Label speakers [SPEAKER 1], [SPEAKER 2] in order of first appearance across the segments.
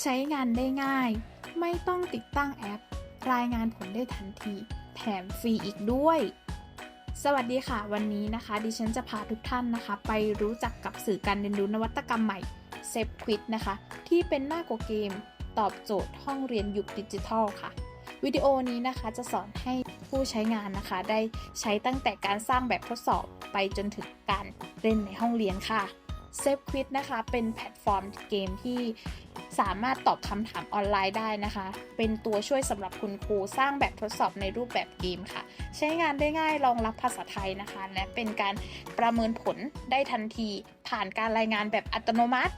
[SPEAKER 1] ใช้งานได้ง่าย ไม่ต้องติดตั้งแอป รายงานผลได้ทันที แถมฟรีอีกด้วย สวัสดีค่ะ วันนี้นะคะ ดิฉันจะพาทุกท่านนะคะ ไปรู้จักกับสื่อการเรียนรู้นวัตกรรมใหม่เซฟควิดนะคะ ที่เป็นหน้ากว่าเกม ตอบโจทย์ห้องเรียนยุคดิจิทัลค่ะ วิดีโอนี้นะคะจะสอนให้ผู้ใช้งานนะคะ ได้ใช้ตั้งแต่การสร้างแบบทดสอบไปจนถึงการเล่นในห้องเรียนค่ะเซฟควิดนะคะ เป็นแพลตฟอร์มเกมที่ สามารถตอบคำถามออนไลน์ได้นะคะ เป็นตัวช่วยสำหรับคุณครูสร้างแบบทดสอบในรูปแบบเกมค่ะ ใช้งานได้ง่ายรองรับภาษาไทยนะคะ และเป็นการประเมินผลได้ทันที ผ่านการรายงานแบบอัตโนมัติ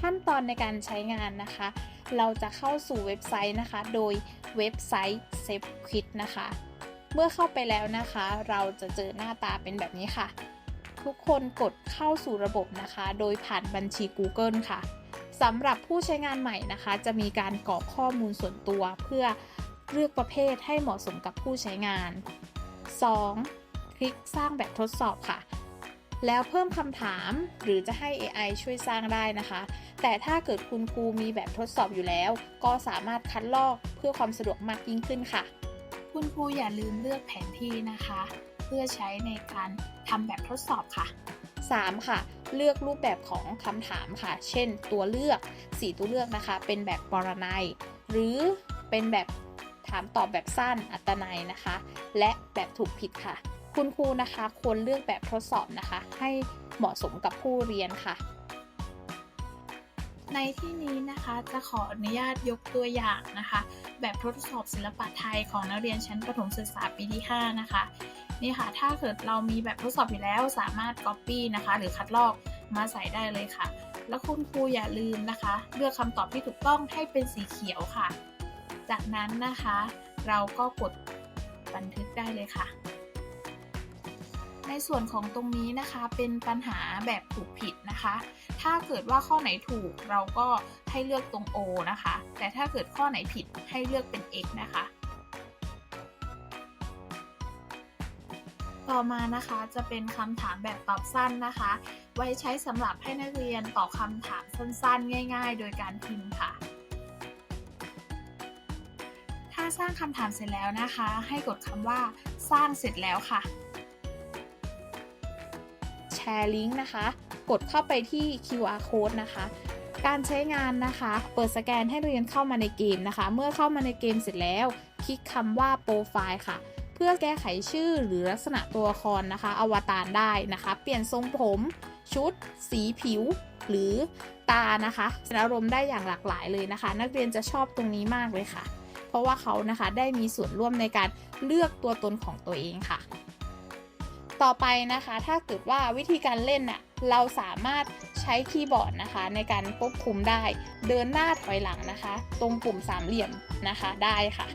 [SPEAKER 1] ขั้นตอนในการใช้งานนะคะ เราจะเข้าสู่เว็บไซต์นะคะ โดยเว็บไซต์ s a f e q u i t นะคะ เมื่อเข้าไปแล้วนะคะ เราจะเจอหน้าตาเป็นแบบนี้ค่ะ ทุกคนกดเข้าสู่ระบบนะคะ โดยผ่านบัญชี Google ค่ะ สำหรับผู้ใช้งานใหม่นะคะ จะมีการกรอกข้อมูลส่วนตัวเพื่อเลือกประเภทให้เหมาะสมกับผู้ใช้งาน 2. คลิกสร้างแบบทดสอบค่ะ แล้วเพิ่มคำถามหรือจะให้ AI ช่วยสร้างได้นะคะ แต่ถ้าเกิดคุณครูมีแบบทดสอบอยู่แล้ว ก็สามารถคัดลอกเพื่อความสะดวกมากยิ่งขึ้นค่ะ คุณครูอย่าลืมเลือกแผนที่นะคะ เพื่อใช้ในการทำแบบทดสอบค่ะ 3. ค่ะ เลือกรูปแบบของคำถามค่ะ เช่น ตัวเลือก 4 ตัวเลือกนะคะ เป็นแบบปรนัย หรือเป็นแบบถามตอบแบบสั้นอัตนัยนะคะ และแบบถูกผิดค่ะ คุณครูนะคะควรเลือกแบบทดสอบนะคะ ให้เหมาะสมกับผู้เรียนค่ะ ในที่นี้นะคะจะขออนุญาตยกตัวอย่างนะคะ แบบทดสอบศิลปะไทยของนักเรียนชั้นประถมศึกษาปีที่ 5 นะคะ นี่ค่ะ ถ้าเกิดเรามีแบบทดสอบอยู่แล้วสามารถ Copy นะคะ หรือคัดลอกมาใส่ได้เลยค่ะ แล้วคุณครูอย่าลืมนะคะ เลือกคำตอบที่ถูกต้องให้เป็นสีเขียวค่ะ จากนั้นนะคะ เราก็กดบันทึกได้เลยค่ะ ในส่วนของตรงนี้นะคะเป็นปัญหาแบบถูกผิดนะคะ ถ้าเกิดว่าข้อไหนถูกเราก็ให้เลือกตรง O นะคะ แต่ถ้าเกิดข้อไหนผิดให้เลือกเป็น X นะคะ ต่อมานะคะจะเป็นคำถามแบบตอบสั้นนะคะ ไว้ใช้สำหรับให้นักเรียนตอบคำถามสั้นๆ ง่าย ๆ โดยการพิมพ์ค่ะ ถ้าสร้างคำถามเสร็จแล้วนะคะ ให้กดคำว่าสร้างเสร็จแล้วค่ะ แชร์ลิงก์นะคะ กดเข้าไปที่ QR code นะคะการใช้งานนะคะ เปิดสแกนให้เรียนเข้ามาในเกมนะคะ เมื่อเข้ามาในเกมเสร็จแล้ว คลิกคำว่าโปรไฟล์ค่ะ พื่อแก้ไขชื่อหรือลักษณะตัวละครนะคะ อวตารได้นะคะ เปลี่ยนทรงผม ชุด สีผิว หรือตานะคะแสดงอารมณ์ได้อย่างหลากหลายเลยนะคะ นักเรียนจะชอบตรงนี้มากเลยค่ะ เพราะว่าเขานะคะได้มีส่วนร่วมในการเลือกตัวตนของตัวเองค่ะ ต่อไปนะคะถ้าเกิดว่าวิธีการเล่นน่ะเราสามารถใช้คีย์บอร์ดนะคะ ในการควบคุมได้ เดินหน้าถอยหลังนะคะ ตรงปุ่มสามเหลี่ยมนะคะได้ค่ะ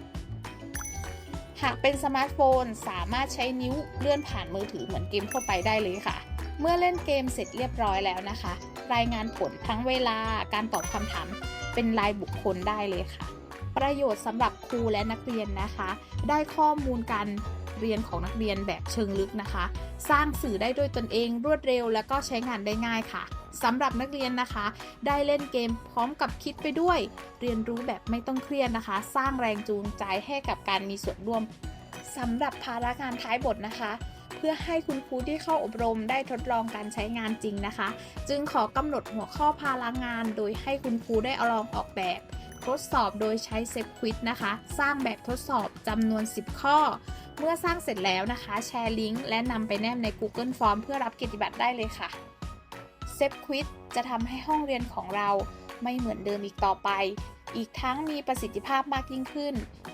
[SPEAKER 1] หากเป็นสมาร์ทโฟนสามารถใช้นิ้วเลื่อนผ่านมือถือเหมือนเกมทั่วไปได้เลยค่ะ เมื่อเล่นเกมเสร็จเรียบร้อยแล้วนะคะ รายงานผลทั้งเวลาการตอบคำถามเป็นรายบุคคลได้เลยค่ะ ประโยชน์สำหรับครูและนักเรียนนะคะ ได้ข้อมูลการ เรียนของนักเรียนแบบเชิงลึกนะคะ สร้างสื่อได้ด้วยตนเองรวดเร็ว และก็ใช้งานได้ง่ายค่ะสำหรับนักเรียนนะคะ ได้เล่นเกมพร้อมกับคิดไปด้วย เรียนรู้แบบไม่ต้องเครียดนะคะ สร้างแรงจูงใจให้กับการมีส่วนร่วมสำหรับภาระงานท้ายบทนะคะเพื่อให้คุณครูที่เข้าอบรมได้ทดลองการใช้งานจริงนะคะ จึงขอกำหนดหัวข้อภาระงาน โดยให้คุณครูได้อลองออกแบบ ทดสอบโดยใช้เซฟควิดนะคะ สร้างแบบทดสอบจำนวน 10 ข้อ เมื่อสร้างเสร็จแล้วนะคะ แชร์ลิงก์และนำไปแนบใน Google Form เพื่อรับกิจบัตรได้เลยค่ะเซฟควิดจะทำให้ห้องเรียนของเราไม่เหมือนเดิมอีกต่อไป อีกทั้งมีประสิทธิภาพมากยิ่งขึ้น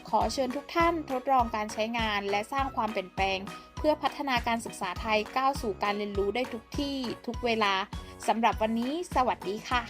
[SPEAKER 1] ขอเชิญทุกท่านทดลองการใช้งาน และสร้างความเปลี่ยนแปลง เพื่อพัฒนาการศึกษาไทยก้าวสู่การเรียนรู้ได้ทุกที่ ทุกเวลาสำหรับวันนี้ สวัสดีค่ะ